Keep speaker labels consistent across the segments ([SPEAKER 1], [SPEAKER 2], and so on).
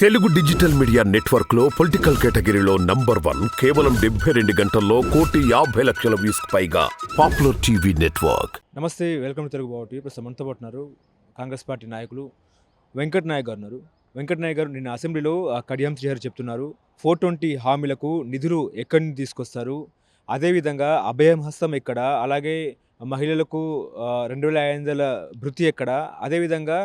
[SPEAKER 1] Telugu digital media నెట్వర్క్లో political కేటగిరీలో number one కేవలం డెబ్బై రెండు గంటల్లో కోటి యాభై లక్షల వ్యూస్ పైగా పాపులర్ టీవీ నెట్వర్క్.
[SPEAKER 2] నమస్తే వెల్కమ్ టు తెలుగు బావటి ఇప్పుడు మనతో పాటున్నారు కాంగ్రెస్ పార్టీ నాయకులు వెంకట్ నాయక్ గారు ఉన్నారు. వెంకట్ నాయక్ గారు నిన్న అసెంబ్లీలో ఆ, కడియం శ్రీహరి చెప్తున్నారు ఫోర్ ట్వంటీ హామీలకు నిధులు ఎక్కడి నుంచి తీసుకొస్తారు? అదేవిధంగా అభయం హస్తం ఎక్కడ? అలాగే మహిళలకు రెండు వేల ఐదు వందల భృతి ఎక్కడ? అదేవిధంగా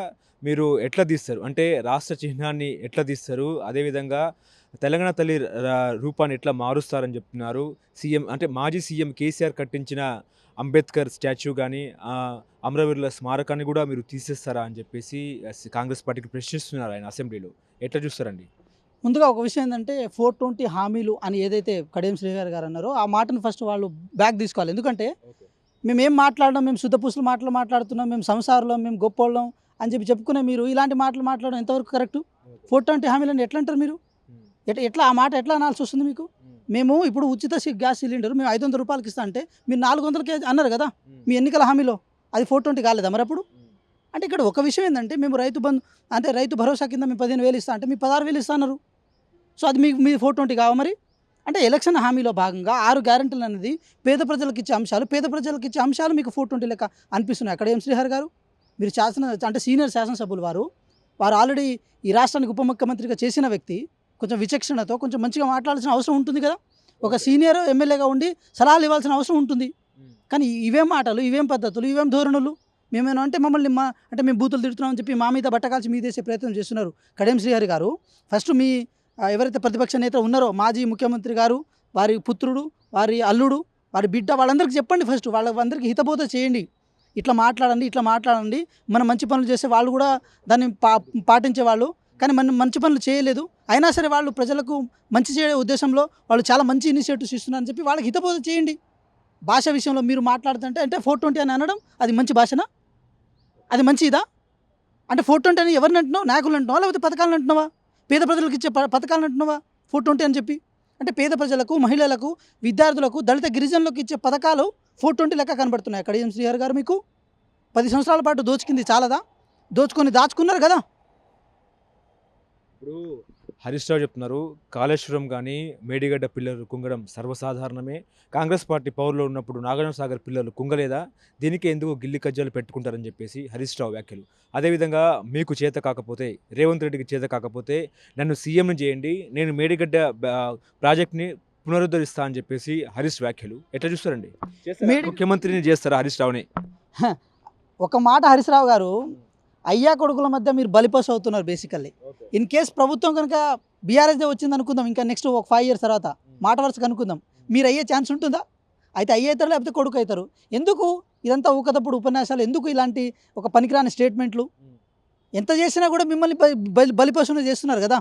[SPEAKER 2] మీరు ఎట్లా తీస్తారు? అంటే రాష్ట్ర చిహ్నాన్ని ఎట్లా తీస్తారు? అదేవిధంగా తెలంగాణ తల్లి రూపాన్ని ఎట్లా మారుస్తారని చెప్తున్నారు. సీఎం అంటే మాజీ సీఎం కేసీఆర్ కట్టించిన అంబేద్కర్ స్టాచ్యూ కానీ అమరవీరుల స్మారకాన్ని కూడా మీరు తీసేస్తారా అని చెప్పేసి కాంగ్రెస్ పార్టీకి ప్రశ్నిస్తున్నారు ఆయన అసెంబ్లీలో. ఎట్లా చూస్తారండి?
[SPEAKER 3] ముందుగా ఒక విషయం ఏంటంటే ఫోర్ ట్వంటీ హామీలు అని ఏదైతే కడియం శ్రీగారు గారు అన్నారో ఆ మాటను ఫస్ట్ వాళ్ళు బ్యాక్ తీసుకోవాలి. ఎందుకంటే మేము ఏం మాట్లాడడం మేము శుద్ధపూసల మాటలు మాట్లాడుతున్నాం మేము సంసారంలో మేము గొప్పోళ్ళం అని చెప్పి చెప్పుకునే మీరు ఇలాంటి మాటలు మాట్లాడడం ఎంతవరకు కరెక్ట్? ఫోర్ ట్వంటీ హామీలు ఎట్లా అంటారు మీరు ఎట్లా ఎట్లా ఆ మాట ఎట్లా అనాల్సి వస్తుంది మీకు? మేము ఇప్పుడు ఉచిత గ్యాస్ సిలిండర్ మేము ఐదు వందల రూపాయలకి ఇస్తా అంటే మీరు నాలుగు వందలకి అన్నారు కదా? మీ ఎన్నికల హామీలో అది ఫోర్ ట్వంటీ కాలేదా మరి అప్పుడు? అంటే ఇక్కడ ఒక విషయం ఏంటంటే మేము రైతు బంధు అంటే రైతు భరోసా కింద మేము పదిహేను వేలు ఇస్తా అంటే మీ పదహారు వేలు ఇస్తా అన్నారు. సో అది మీకు మీ ఫోర్ ట్వంటీ కావా మరి? అంటే ఎలక్షన్ హామీలో భాగంగా ఆరు గ్యారెంటీలు అనేది పేద ప్రజలకు ఇచ్చే అంశాలు పేద ప్రజలకు ఇచ్చే అంశాలు మీకు ఫోర్ ట్వంటీ లెక్క అనిపిస్తున్నాయి. అక్కడ ఏం శ్రీహర్ గారు? మీరు శాసన అంటే సీనియర్ శాసనసభ్యులు వారు వారు ఆల్రెడీ ఈ రాష్ట్రానికి ఉప ముఖ్యమంత్రిగా చేసిన వ్యక్తి కొంచెం విచక్షణతో కొంచెం మంచిగా మాట్లాడాల్సిన అవసరం ఉంటుంది కదా. ఒక సీనియర్ ఎమ్మెల్యేగా ఉండి సలహాలు ఇవ్వాల్సిన అవసరం ఉంటుంది. కానీ ఇవేం మాటలు ఇవేం పద్ధతులు ఇవేం ధోరణులు? మేమేమో అంటే మమ్మల్ని మా అంటే మేము బూతులు తిడుతున్నాం అని చెప్పి మా మీద బట్టకాల్చి మీదేసే ప్రయత్నం చేస్తున్నారు కడియం శ్రీహరి గారు. ఫస్ట్ మీ ఎవరైతే ప్రతిపక్ష నేత ఉన్నారో మాజీ ముఖ్యమంత్రి గారు వారి పుత్రుడు వారి అల్లుడు వారి బిడ్డ వాళ్ళందరికీ చెప్పండి ఫస్ట్ వాళ్ళందరికీ హితబోధ చేయండి. ఇట్లా మాట్లాడండి ఇట్లా మాట్లాడండి. మనం మంచి పనులు చేస్తే వాళ్ళు కూడా దాన్ని పా పాటించే వాళ్ళు కానీ మనం మంచి పనులు చేయలేదు. అయినా సరే వాళ్ళు ప్రజలకు మంచి చేయ ఉద్దేశంలో వాళ్ళు చాలా మంచి ఇనిషియేటివ్స్ ఇస్తున్నారని చెప్పి వాళ్ళకి హితబోధ చేయండి. భాష విషయంలో మీరు మాట్లాడుతుంటే అంటే ఫోర్ ట్వంటీ అని అనడం అది మంచి భాషనా? అది మంచి ఇదా అంటే ఫోర్ ట్వంటీ అని ఎవరిని అంటున్నావు? నాయకులు అంటున్నావా? లేకపోతే పథకాలను అంటున్నావా? పేద ప్రజలకు ఇచ్చే ప- పథకాలను అంటున్నావా? ఫోర్ ట్వంటీ అని చెప్పి? అంటే పేద ప్రజలకు మహిళలకు విద్యార్థులకు దళిత గిరిజనులకు ఇచ్చే పథకాలు ఫోర్ ట్వంటీ లెక్క కనబడుతున్నాయి. అక్కడ ఏం శ్రీహర్ గారు మీకు? పది సంవత్సరాల పాటు దోచుకింది చాలదా? దోచుకొని దాచుకున్నారు కదా?
[SPEAKER 2] ఇప్పుడు హరీష్ రావు చెప్తున్నారు కాళేశ్వరం కానీ మేడిగడ్డ పిల్లలు కుంగడం సర్వసాధారణమే. కాంగ్రెస్ పార్టీ పవర్లో ఉన్నప్పుడు నాగార్జున సాగర్ పిల్లలు కుంగలేదా? దీనికి ఎందుకు గిల్లి కజ్జాలు పెట్టుకుంటారని చెప్పేసి హరీష్ రావు వ్యాఖ్యలు. అదేవిధంగా మీకు చేత కాకపోతే రేవంత్ రెడ్డికి చేత కాకపోతే నన్ను సీఎంని చేయండి నేను మేడిగడ్డ ప్రాజెక్ట్ని పునరుద్ధరిస్తా అని చెప్పేసి హరీష్ వ్యాఖ్యలు. ఎట్లా చూస్తారండి? ముఖ్యమంత్రిని చేస్తారా హరీష్ రావుని?
[SPEAKER 3] ఒక మాట హరీశ్రావు గారు అయ్యా కొడుకుల మధ్య మీరు బలిపశు అవుతున్నారు బేసికల్లీ ఇన్ కేస్ ప్రభుత్వం కనుక బీఆర్ఎస్దే వచ్చింది అనుకుందాం ఇంకా నెక్స్ట్ ఒక ఫైవ్ ఇయర్స్ తర్వాత మాట వరుసగా అనుకుందాం మీరు అయ్యే ఛాన్స్ ఉంటుందా? అయితే అయ్యి అవుతారు లేకపోతే కొడుకు అవుతారు. ఎందుకు ఇదంతా ఊకతప్పుడు ఉపన్యాసాలు? ఎందుకు ఇలాంటి ఒక పనికిరాని స్టేట్మెంట్లు ఎంత చేసినా కూడా మిమ్మల్ని బలి- బలి బలిపశువుని చేస్తున్నారు కదా?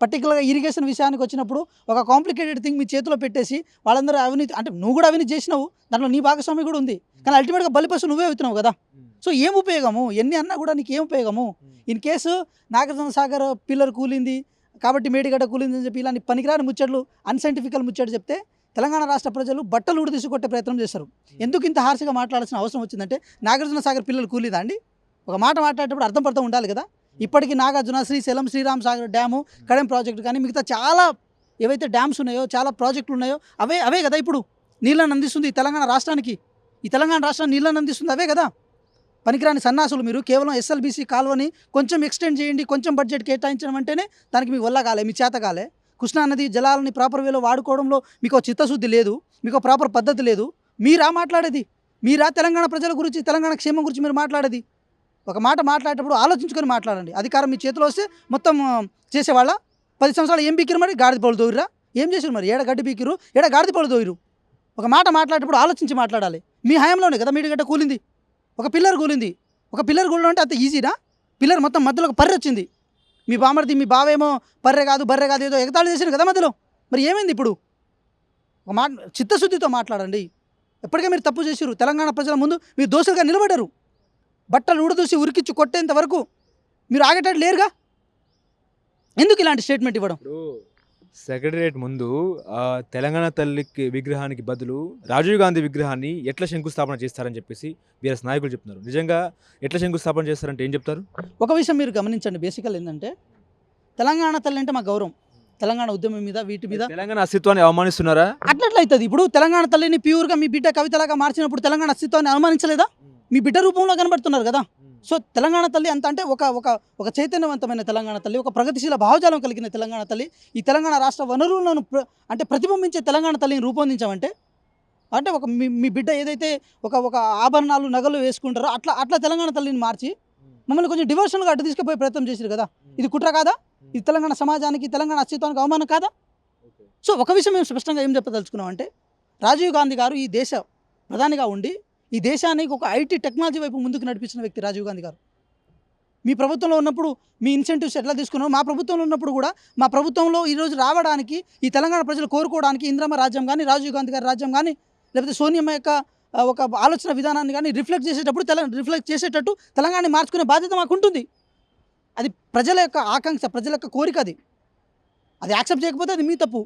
[SPEAKER 3] పర్టికులర్గా ఇరిగేషన్ విషయానికి వచ్చినప్పుడు ఒక కాంప్లికేటెడ్ థింగ్ మీ చేతిలో పెట్టేసి వాళ్ళందరూ అవినీతి అంటే నువ్వు కూడా అవినీతి చేసినావు దాంట్లో నీ భాగస్వామి కూడా ఉంది. కానీ అల్టిమేట్గా బలిపశు నువ్వే అవుతున్నావు కదా? సో ఏం ఉపయోగము? ఎన్ని అన్నా కూడా నీకు ఏం ఉపయోగము? In case Nagarjuna Sagar pillar కూలింది కాబట్టి మేడిగడ్డ కూలింది అని చెప్పి ఇలాంటి పనికిరాని ముచ్చట్లు అన్సైంటిఫికల్ ముచ్చట్లు చెప్తే తెలంగాణ రాష్ట్ర ప్రజలు బట్టలు ఊడి తీసుకొట్టే ప్రయత్నం చేస్తారు ఎందుకు ఇంత హార్ష్గా మాట్లాడాల్సిన అవసరం వచ్చిందంటే నాగార్జున సాగర్ పిల్లలు కూలిదా అండి? ఒక మాట మాట్లాడేటప్పుడు అర్థం పడతా ఉండాలి కదా. ఇప్పటికీ నాగార్జున శ్రీశైలం శ్రీరామ్ సాగర్ డ్యాము కడెం ప్రాజెక్టు కానీ మిగతా చాలా ఏవైతే డ్యామ్స్ ఉన్నాయో చాలా ప్రాజెక్టులు ఉన్నాయో అవే అవే కదా ఇప్పుడు నీళ్ళని అందిస్తుంది తెలంగాణ రాష్ట్రానికి. ఈ తెలంగాణ రాష్ట్రాన్ని నీళ్ళని అందిస్తుంది అవే కదా. పనికిరాని సన్నాసులు మీరు. కేవలం ఎస్ఎల్బీసీ కాల్వని కొంచెం ఎక్స్టెండ్ చేయండి కొంచెం బడ్జెట్ కేటాయించడం అంటేనే దానికి మీ వల్ల కాలే మీ చేత కాలే. కృష్ణా నది జలాలని ప్రాపర్ వేలో వాడుకోవడంలో మీకు చిత్తశుద్ధి లేదు మీకు ప్రాపర్ పద్ధతి లేదు. మీరా మాట్లాడేది? మీరా తెలంగాణ ప్రజల గురించి తెలంగాణ క్షేమం గురించి మీరు మాట్లాడేది? ఒక మాట మాట్లాడేటప్పుడు ఆలోచించుకొని మాట్లాడండి. అధికారం మీ చేతిలో వస్తే మొత్తం చేసేవాళ్ళ? పది సంవత్సరాలు ఏం బీకిరు మరి? గాడిద పళ్ళు దోయిరా ఏం చేశారు మరి? ఏడ గడ్డి బీకిరు ఏడ గాడిద పళ్ళు దోయిరు ఒక మాట మాట్లాడేటప్పుడు ఆలోచించి మాట్లాడాలి. మీ హయాంలోనే కదా మీడిగడ్డ కూలింది? ఒక పిల్లర్ కూలింది ఒక పిల్లర్ కూలడం అంటే అంత ఈజీనా? పిల్లర్ మొత్తం మధ్యలో ఒక పర్రె వచ్చింది. మీ బామర్ది మీ బావేమో పర్రె కాదు బర్రె కాదు ఏదో ఎగతాళి చేశారు కదా మధ్యలో. మరి ఏమైంది ఇప్పుడు? ఒక మాట చిత్తశుద్ధితో మాట్లాడండి. ఎప్పటికే మీరు తప్పు చేశారు తెలంగాణ ప్రజల ముందు మీరు దోషులుగా నిలబడరు. బట్టలు ఊడదూసి ఉరికిచ్చి కొట్టేంత వరకు మీరు ఆగేటట్టు లేరుగా? ఎందుకు ఇలాంటి స్టేట్మెంట్ ఇవ్వడం?
[SPEAKER 2] సెక్రటరియట్ ముందు తెలంగాణ తల్లికి విగ్రహానికి బదులు రాజీవ్ గాంధీ విగ్రహాన్ని ఎట్లా శంకుస్థాపన చేస్తారని చెప్పేసి బీఆర్ఎస్ నాయకులు చెప్తున్నారు. నిజంగా ఎట్లా శంకుస్థాపన చేస్తారంటే ఏం చెప్తారు?
[SPEAKER 3] ఒక విషయం మీరు గమనించండి. బేసికల్ ఏంటంటే తెలంగాణ తల్లి అంటే మా గౌరవం. తెలంగాణ ఉద్యమం మీద వీటి మీద
[SPEAKER 2] తెలంగాణ అస్తిత్వాన్ని అవమానిస్తున్నారా?
[SPEAKER 3] అట్లట్లా అవుతుంది ఇప్పుడు తెలంగాణ తల్లిని ప్యూర్గా మీ బిడ్డ కవితలాగా మార్చినప్పుడు తెలంగాణ అస్తిత్వాన్ని అనుమానించలేదా మీ బిడ్డ రూపంలో కనబడుతున్నారు కదా. సో తెలంగాణ తల్లి అంత అంటే ఒక ఒక ఒక చైతన్యవంతమైన తెలంగాణ తల్లి ఒక ప్రగతిశీల భావజాలం కలిగిన తెలంగాణ తల్లి. ఈ తెలంగాణ రాష్ట్ర వనరులను ప్ర- అంటే ప్రతిబింబించే తెలంగాణ తల్లిని రూపొందించామంటే అంటే ఒక మీ మీ బిడ్డ ఏదైతే ఒక ఒక ఆభరణాలు నగలు వేసుకుంటారో అట్లా అట్లా తెలంగాణ తల్లిని మార్చి మమ్మల్ని కొంచెం డివోషన్గా అడ్డు తీసుకుపోయే ప్రయత్నం చేశారు కదా. ఇది కుట్ర కాదా? ఇది తెలంగాణ సమాజానికి తెలంగాణ అస్తిత్వానికి అవమానం కాదా? సో ఒక విషయం మేము స్పష్టంగా ఏం చెప్పదలుచుకున్నాం అంటే రాజీవ్ గాంధీ గారు ఈ దేశ ప్రధానిగా ఉండి ఈ దేశానికి ఒక ఐటీ టెక్నాలజీ వైపు ముందుకు నడిపించిన వ్యక్తి రాజీవ్ గాంధీ గారు. మీ ప్రభుత్వంలో ఉన్నప్పుడు మీ ఇన్సెంటివ్స్ ఎట్లా తీసుకున్నారు మా ప్రభుత్వంలో ఉన్నప్పుడు కూడా మా ప్రభుత్వంలో ఈరోజు రావడానికి ఈ తెలంగాణ ప్రజలు కోరుకోవడానికి ఇంద్రమ్మ రాజ్యం కానీ రాజీవ్ గాంధీ గారి రాజ్యం కానీ లేకపోతే సోనియమ్మ యొక్క ఒక ఆలోచన విధానాన్ని కానీ రిఫ్లెక్ట్ చేసేటప్పుడు తెల రిఫ్లెక్ట్ చేసేటట్టు తెలంగాణ మార్చుకునే బాధ్యత మాకు ఉంటుంది. అది ప్రజల యొక్క ఆకాంక్ష ప్రజల యొక్క కోరిక అది. అది యాక్సెప్ట్ చేయకపోతే అది మీ తప్పు.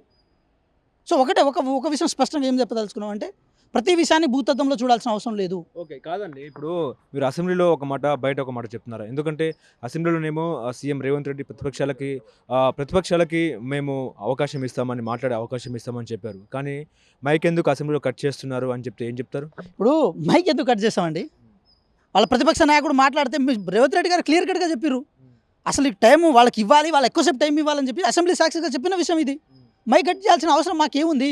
[SPEAKER 3] సో ఒకటే ఒక ఒక విషయం స్పష్టంగా ఏం చెప్పదలుచుకున్నాం అంటే ప్రతి విషయాన్ని భూతత్వంలో చూడాల్సిన అవసరం లేదు.
[SPEAKER 2] ఓకే కాదండి. ఇప్పుడు మీరు అసెంబ్లీలో ఒక మాట బయట ఒక మాట చెప్తున్నారు? ఎందుకంటే అసెంబ్లీలోనేమో సీఎం రేవంత్ రెడ్డి ప్రతిపక్షాలకి ప్రతిపక్షాలకి మేము అవకాశం ఇస్తామని మాట్లాడే అవకాశం ఇస్తామని చెప్పారు. కానీ మైక్ ఎందుకు అసెంబ్లీలో కట్ చేస్తున్నారు అని చెప్తే ఏం చెప్తారు?
[SPEAKER 3] ఇప్పుడు మైక్ ఎందుకు కట్ చేస్తామండి? వాళ్ళ ప్రతిపక్ష నాయకుడు మాట్లాడితే మీ రేవంత్ రెడ్డి గారు క్లియర్ కట్గా చెప్పారు అసలు ఈ టైం వాళ్ళకి ఇవ్వాలి వాళ్ళకి ఎక్కువసేపు టైం ఇవ్వాలని చెప్పి అసెంబ్లీ సాక్షిగా చెప్పిన విషయం ఇది. మైక్ కట్ చేయాల్సిన అవసరం మాకేముంది?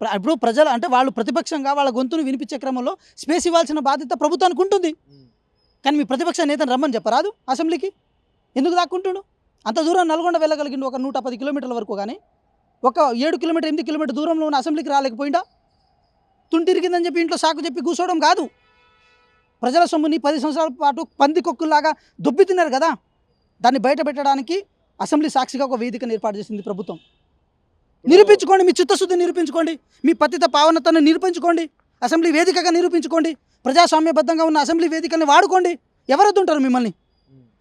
[SPEAKER 3] ఇప్పుడు ప్రజలు అంటే వాళ్ళు ప్రతిపక్షంగా వాళ్ళ గొంతును వినిపించే క్రమంలో స్పేస్ ఇవ్వాల్సిన బాధ్యత ప్రభుత్వానికి ఉంటుంది కానీ మీ ప్రతిపక్ష నేతను రమ్మని చెప్పరాదు అసెంబ్లీకి? ఎందుకు దాక్కుంటుండు? అంత దూరం నల్గొండ వెళ్ళగలిగిండు ఒక నూట పది కిలోమీటర్ల వరకు కానీ ఒక ఏడు కిలోమీటర్ ఎనిమిది కిలోమీటర్ దూరంలో ఉన్న అసెంబ్లీకి రాలేకపోయిందా తుంటిరిగిందని చెప్పి ఇంట్లో సాకు చెప్పి కూర్చోవడం కాదు. ప్రజల సొమ్ముని పది సంవత్సరాల పాటు పందికొక్కులాగా దొబ్బి తిన్నారు కదా? దాన్ని బయట పెట్టడానికి అసెంబ్లీ సాక్షిగా ఒక వేదికను ఏర్పాటు చేసింది ప్రభుత్వం. నిరూపించుకోండి మీ చిత్తశుద్ధి నిరూపించుకోండి మీ పతిత పావనతను నిరూపించుకోండి అసెంబ్లీ వేదికగా నిరూపించుకోండి ప్రజాస్వామ్యబద్ధంగా ఉన్న అసెంబ్లీ వేదికని వాడుకోండి. ఎవరొద్దుంటారు మిమ్మల్ని?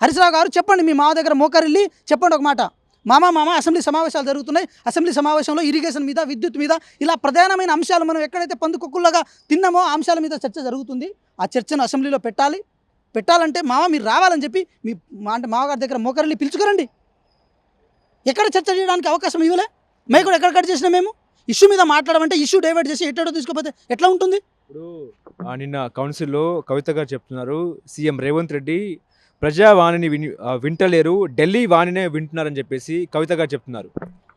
[SPEAKER 3] హరీశ్రావు గారు చెప్పండి మీ మామ దగ్గర మోకరిల్లి చెప్పండి ఒక మాట. మామ మామ అసెంబ్లీ సమావేశాలు జరుగుతున్నాయి. అసెంబ్లీ సమావేశంలో ఇరిగేషన్ మీద విద్యుత్ మీద ఇలా ప్రధానమైన అంశాలు మనం ఎక్కడైతే పందుకొక్కుల్లాగా తిన్నామో ఆ అంశాల మీద చర్చ జరుగుతుంది. ఆ చర్చను అసెంబ్లీలో పెట్టాలి. పెట్టాలంటే మామ మీరు రావాలని చెప్పి మీ మా అంటే మామగారి దగ్గర మోకరిల్లి పిలుచుకురండి. ఎక్కడ చర్చ చేయడానికి అవకాశం ఇవ్వలే? మేము కూడా ఎక్కడ కట్ చేసినా మేము? ఇష్యూ మీద మాట్లాడమంటే ఇష్యూ డైవర్ట్ చేసి ఎట్టడో తీసుకుపోతే ఎట్లా ఉంటుంది?
[SPEAKER 2] ఇప్పుడు నిన్న కౌన్సిల్లో కవిత గారు చెప్తున్నారు సీఎం రేవంత్ రెడ్డి ప్రజావాణిని విని వింటలేరు ఢిల్లీ వాణినే వింటున్నారని చెప్పేసి కవిత గారు చెప్తున్నారు.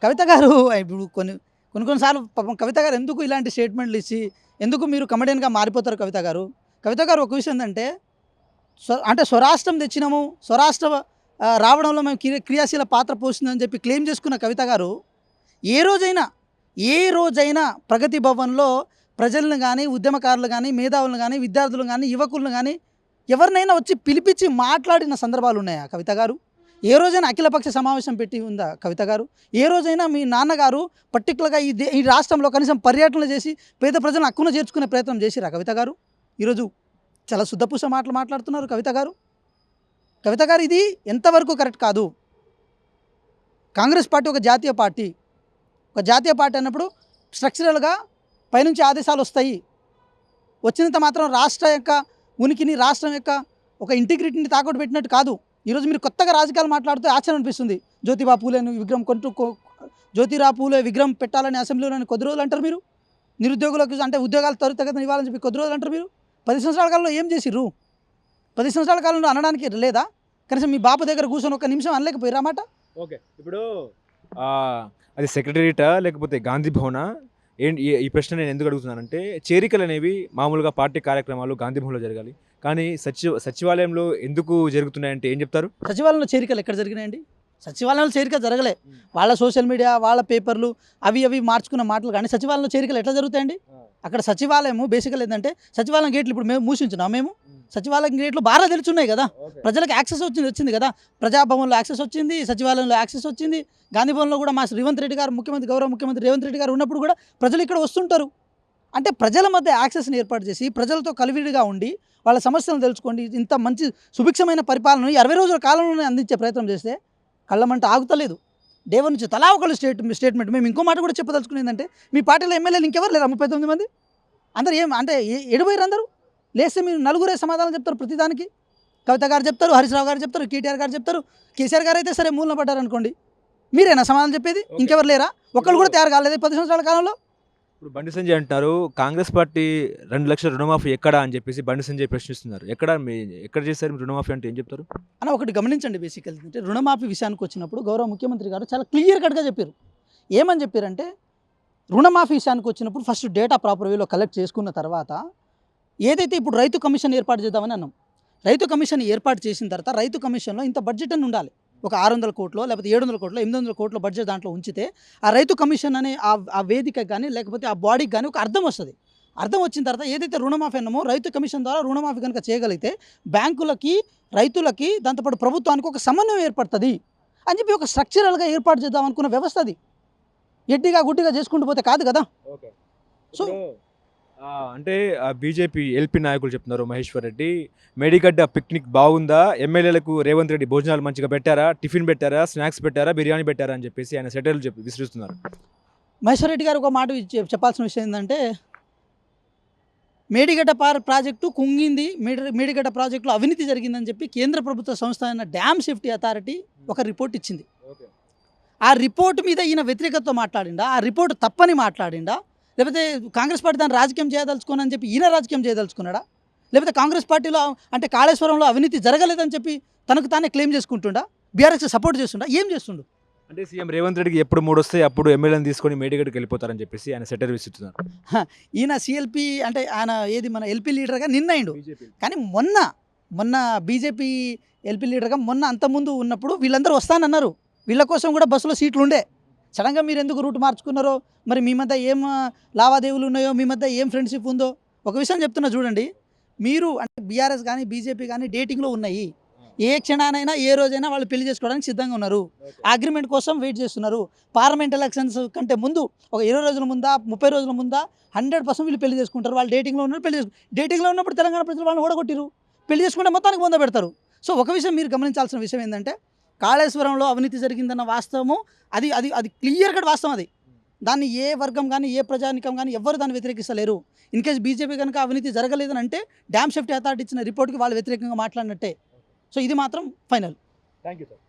[SPEAKER 3] కవిత గారు ఇప్పుడు కొన్ని కొన్ని కొన్నిసార్లు పాపం కవిత గారు ఎందుకు ఇలాంటి స్టేట్మెంట్లు ఇచ్చి ఎందుకు మీరు కమెడియన్గా మారిపోతారు కవిత గారు? కవిత గారు ఒక విషయం ఏంటంటే స్వ అంటే స్వరాష్ట్రం తెచ్చినాము స్వరాష్ట్ర రావడంలో మేము క్రియ- క్రియాశీల పాత్ర పోస్తుందని చెప్పి క్లెయిమ్ చేసుకున్న కవిత గారు ఏ రోజైనా ఏ రోజైనా ప్రగతి భవన్లో ప్రజలను కానీ ఉద్యమకారులు కానీ మేధావులను కానీ విద్యార్థులను కానీ యువకులను కానీ ఎవరినైనా వచ్చి పిలిపించి మాట్లాడిన సందర్భాలు ఉన్నాయా కవిత గారు? ఏ రోజైనా అఖిలపక్ష సమావేశం పెట్టి ఉందా కవిత గారు? ఏ రోజైనా మీ నాన్నగారు పర్టికులర్గా ఈ దే ఈ రాష్ట్రంలో కనీసం పర్యటనలు చేసి పేద ప్రజలను హక్కున చేర్చుకునే ప్రయత్నం చేసిరా కవిత గారు? ఈరోజు చాలా శుద్ధపూస మాటలు మాట్లాడుతున్నారు కవిత గారు. కవిత గారు ఇది ఎంతవరకు కరెక్ట్ కాదు? కాంగ్రెస్ పార్టీ ఒక జాతీయ పార్టీ. ఒక జాతీయ పార్టీ అన్నప్పుడు స్ట్రక్చరల్గా పైనుంచి ఆదేశాలు వస్తాయి. వచ్చినంత మాత్రం రాష్ట్ర యొక్క ఉనికిని రాష్ట్రం యొక్క ఒక ఇంటిగ్రిటీని తాకట్టు పెట్టినట్టు కాదు. ఈరోజు మీరు కొత్తగా రాజకీయాలు మాట్లాడుతూ ఆశ్చర్యం అనిపిస్తుంది. జ్యోతిబా పూలేని విగ్రహం కొంటూ జ్యోతిరా పూలే విగ్రహం పెట్టాలని అసెంబ్లీలోని కొద్ది రోజులు అంటారు మీరు. నిరుద్యోగులకు అంటే ఉద్యోగాలు త్వరితగతిన ఇవ్వాలని చెప్పి కొద్ది రోజులు అంటారు మీరు. పది సంవత్సరాల కాలంలో ఏం చేసిర్రు? పది సంవత్సరాల కాలంలో అనడానికి లేదా? కనీసం మీ బాప దగ్గర కూర్చొని ఒక నిమిషం అనలేకపోయారు మాట?
[SPEAKER 2] ఓకే. ఇప్పుడు అది సెక్రటరియటా లేకపోతే గాంధీ భవనా? ఏంటి ఈ- ఈ ప్రశ్న నేను ఎందుకు అడుగుతున్నానంటే చేరికలు అనేవి మామూలుగా పార్టీ కార్యక్రమాలు గాంధీ భవన్లో జరగాలి. కానీ సచివ సచివాలయంలో ఎందుకు జరుగుతున్నాయంటే ఏం చెప్తారు?
[SPEAKER 3] సచివాలయంలో చేరికలు ఎక్కడ జరిగినాయండి? సచివాలయంలో చేరిక జరగలే. వాళ్ళ సోషల్ మీడియా వాళ్ళ పేపర్లు అవి అవి మార్చుకున్న మాటలు కానీ సచివాలయంలో చేరికలు ఎట్లా జరుగుతాయండి? అక్కడ సచివాలయము బేసికల్ ఏంటంటే సచివాలయం గేట్లు ఇప్పుడు మేము మూసించున్నాం మేము సచివాలయం గేట్లు బాగా తెలుచున్నాయి కదా. ప్రజలకు యాక్సెస్ వచ్చింది వచ్చింది కదా. ప్రజాభవన్లో యాక్సెస్ వచ్చింది సచివాలయంలో యాక్సెస్ వచ్చింది. గాంధీ భవన్లో కూడా మా రేవంత్ రెడ్డి గారు ముఖ్యమంత్రి గౌరవ ముఖ్యమంత్రి రేవంత్ రెడ్డి గారు ఉన్నప్పుడు కూడా ప్రజలు ఇక్కడ వస్తుంటారు. అంటే ప్రజల మధ్య యాక్సెస్ని ఏర్పాటు చేసి ప్రజలతో కలివిడిగా ఉండి వాళ్ళ సమస్యలను తెలుసుకోండి. ఇంత మంచి సుభిక్షమైన పరిపాలన అరవై రోజుల కాలంలోనే అందించే ప్రయత్నం చేస్తే కళ్ళమంట ఆగుతలేదు. దేవ నుంచి తలా ఒకళ్ళు స్టేట్ స్టేట్మెంట్. మేము ఇంకో మాట కూడా చెప్పదలుచుకునేది ఏంటంటే మీ పార్టీలో ఎమ్మెల్యేలు ఇంకెవరు లేరా ముప్పై తొమ్మిది మంది? అందరు ఏం అంటే ఎడిపోయారు అందరూ? లేస్తే మీరు నలుగురే సమాధానం చెప్తారు ప్రతిదానికి. కవిత గారు చెప్తారు హరీష్ రావు గారు చెప్తారు కేటీఆర్ గారు చెప్తారు. కేసీఆర్ గారు అయితే సరే మూలన పడ్డారు అనుకోండి మీరేనా సమాధానం చెప్పేది. ఇంకెవరు లేరా? ఒక్కళ్ళు కూడా తయారు కాలేదు పది సంవత్సరాల కాలంలో?
[SPEAKER 2] ఇప్పుడు బండి సంజయ్ అంటున్నారు కాంగ్రెస్ పార్టీ రెండు లక్షల రుణమాఫీ ఎక్కడ అని చెప్పేసి బండి సంజయ్ ప్రశ్నిస్తున్నారు. ఎక్కడ మీ ఎక్కడ చేశారు? మీరు రుణమాఫీ అంటే ఏం చెప్తారు?
[SPEAKER 3] అని ఒకటి గమనించండి బేసికల్ అంటే రుణమాఫీ విషయానికి వచ్చినప్పుడు గౌరవ ముఖ్యమంత్రి గారు చాలా క్లియర్ కట్గా చెప్పారు. ఏమని చెప్పారంటే రుణమాఫీ విషయానికి వచ్చినప్పుడు ఫస్ట్ డేటా ప్రాపర్ వేలో కలెక్ట్ చేసుకున్న తర్వాత ఏదైతే ఇప్పుడు రైతు కమిషన్ ఏర్పాటు చేద్దామని అన్నాం రైతు కమిషన్ ఏర్పాటు చేసిన తర్వాత రైతు కమిషన్లో ఇంత బడ్జెట్ అని ఉండాలి. ఒక ఆరు వందల కోట్లో లేకపోతే ఏడు వందల కోట్లో ఎనిమిది వందల కోట్ల బడ్జెట్ దాంట్లో ఉంచితే ఆ రైతు కమిషన్ అనే ఆ వేదికకి కానీ లేకపోతే ఆ బాడీకి కానీ ఒక అర్థం వస్తుంది. అర్థం వచ్చిన తర్వాత ఏదైతే రుణమాఫీ అన్నామో రైతు కమిషన్ ద్వారా రుణమాఫీ కనుక చేయగలిగితే బ్యాంకులకి రైతులకి దాంతోపాటు ప్రభుత్వానికి ఒక సమన్వయం ఏర్పడుతుంది అని చెప్పి ఒక స్ట్రక్చరల్గా ఏర్పాటు చేద్దాం అనుకున్న వ్యవస్థ అది. ఎడ్డిగా గుడ్డిగా చేసుకుంటూ పోతే కాదు కదా.
[SPEAKER 2] ఓకే.
[SPEAKER 3] సో
[SPEAKER 2] అంటే బీజేపీ ఎల్పీ నాయకులు చెప్తున్నారు మహేశ్వర్ రెడ్డి. మేడిగడ్డ పిక్నిక్ బాగుందా? ఎమ్మెల్యేలకు రేవంత్ రెడ్డి భోజనాలు మంచిగా పెట్టారా? టిఫిన్ పెట్టారా? స్నాక్స్ పెట్టారా? బిర్యానీ పెట్టారా? అని చెప్పేసి ఆయన సెటర్లు చెప్పి విసిరిస్తున్నారు.
[SPEAKER 3] మహేశ్వర్ రెడ్డి గారు ఒక మాట చెప్పాల్సిన విషయం ఏంటంటే మేడిగడ్డ పార్ ప్రాజెక్టు కుంగింది. మేడి మేడిగడ్డ ప్రాజెక్టులో అవినీతి జరిగిందని చెప్పి కేంద్ర ప్రభుత్వ సంస్థ అయిన డ్యామ్ సేఫ్టీ అథారిటీ ఒక రిపోర్ట్ ఇచ్చింది. ఆ రిపోర్ట్ మీద ఈయన వ్యతిరేకతతో మాట్లాడిండా? ఆ రిపోర్ట్ తప్పని మాట్లాడిండా? లేకపోతే కాంగ్రెస్ పార్టీ దాన్ని రాజకీయం చేయదలుచుకోనని చెప్పి ఈయన రాజకీయం చేయదలుచుకున్నాడా? లేకపోతే కాంగ్రెస్ పార్టీలో అంటే కాళేశ్వరంలో అవినీతి జరగలేదని చెప్పి తనకు తానే క్లెయిమ్ చేసుకుంటుండా? బీఆర్ఎస్ సపోర్ట్ చేస్తుండా? ఏం చేస్తుండు?
[SPEAKER 2] అంటే సీఎం రేవంత్ రెడ్డికి ఎప్పుడు మూడు వస్తే అప్పుడు ఎమ్మెల్యేని తీసుకొని మేడిగడ్డకి వెళ్ళిపోతారని చెప్పేసి ఆయన సెటర్ విసిస్తున్నారు
[SPEAKER 3] ఈయన సిఎల్పి అంటే ఆయన ఏది మన ఎల్పీ లీడర్గా నిన్నయిండు. కానీ మొన్న మొన్న బీజేపీ ఎల్పీ లీడర్గా మొన్న అంతకుముందు ఉన్నప్పుడు వీళ్ళందరూ వస్తానన్నారు. వీళ్ళ కోసం కూడా బస్సులో సీట్లు ఉండే సడన్గా మీరు ఎందుకు రూట్ మార్చుకున్నారో? మరి మీ మధ్య ఏం లావాదేవీలు ఉన్నాయో? మీ మధ్య ఏం ఫ్రెండ్షిప్ ఉందో? ఒక విషయం చెప్తున్నా చూడండి. మీరు అంటే బీఆర్ఎస్ కానీ బీజేపీ కానీ డేటింగ్లో ఉన్నాయి. ఏ క్షణానైనా ఏ రోజైనా వాళ్ళు పెళ్ళి చేసుకోవడానికి సిద్ధంగా ఉన్నారు. అగ్రిమెంట్ కోసం వెయిట్ చేస్తున్నారు. పార్లమెంట్ ఎలక్షన్స్ కంటే ముందు ఒక ఇరవై రోజుల ముందా ముప్పై రోజుల ముందా హండ్రెడ్ పర్సెంట్ వీళ్ళు పెళ్ళి చేసుకుంటారు. వాళ్ళు డేటింగ్లో ఉన్నారు పెళ్ళి చేసుకు డేటింగ్లో ఉన్నప్పుడు తెలంగాణ ప్రజలు వాళ్ళని ఓడగొట్టిరు పెళ్ళి చేసుకుంటే మొత్తానికి ముందు పెడతారు. సో ఒక విషయం మీరు గమనించాల్సిన విషయం ఏంటంటే కాళేశ్వరంలో అవినీతి జరిగిందన్న వాస్తవము అది అది అది క్లియర్ కట్ వాస్తవం అది. దాన్ని ఏ వర్గం కానీ ఏ ప్రజానికం కానీ ఎవరు దాన్ని వ్యతిరేకిస్తలేరు. ఇన్ కేస్ బీజేపీ కనుక అవినీతి జరగలేదని అంటే డ్యామ్ సేఫ్టీ అథారిటీ ఇచ్చిన రిపోర్ట్కి వాళ్ళు వ్యతిరేకంగా మాట్లాడినట్టే. సో ఇది మాత్రం ఫైనల్.
[SPEAKER 2] Thank you sir.